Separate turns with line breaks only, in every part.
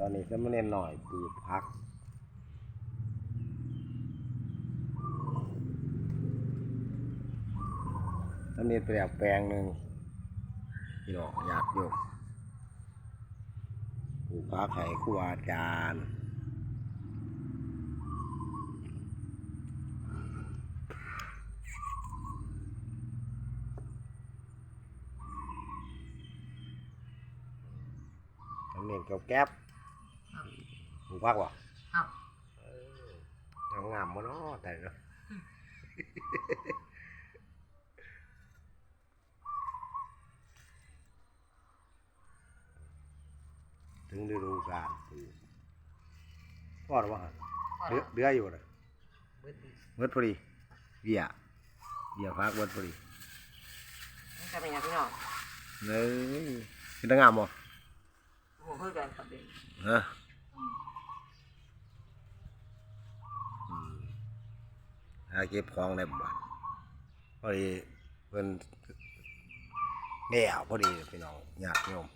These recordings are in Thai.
ตอนนี้จะมาเน้นหน่อยปลูกพักตอนนี้ไปล้วแปลงหนึ่งพี่น้องอยากโยมปลูกพักให้ครูอาจารย์ทำเนียเกี่ยวแก๊บ ปลูกพักวะ
ครับ
งามงามมาเนาะแต่เนาะถึงฤดูกาลปลูกพอหรือเปล่าเดือเดืออยู่นะ
เบิดดี
เบิดพอดีเบี้ยเบี้ยพักเบิดพอดี
นี่จะเป็นยังพี่น้อง
เน้ยเป็นตางามบ่
โอ้โหเพื่อนกันครับเด็ก
ฮะอืม หาเก็บของในบ้านพอดีเพิ่นแน่วพอดีพี่น้องญาติโยม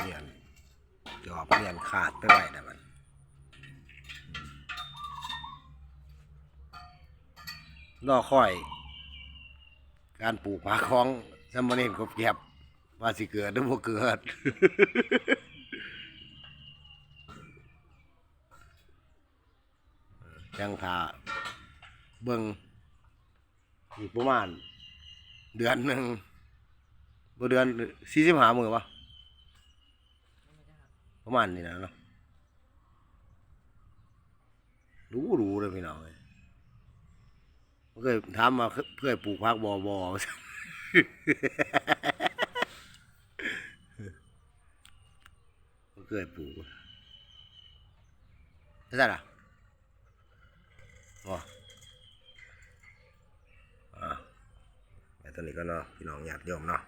เนียนจอบเนียนขาดไปไว้นะมันอืมรอค่อย การปลูกผักของสมณเณรกบเก็บว่าสิเกิดหรือบ่เกิด จังทาเบิ่งอีกประมาณ เดือนหนึ่งบ่เดือนสี่สิบห้ามือวะประมาณนี้นะเนาะรู้รู้เลยพี่น้องเลยเคยถามมาเพื่อปลูกพักบอบอเคยปลูกใช่ไหมล่ะ อ๋ออ่าแตอนนี้ก็เนาะพี่น้องญาติโยมเนาะ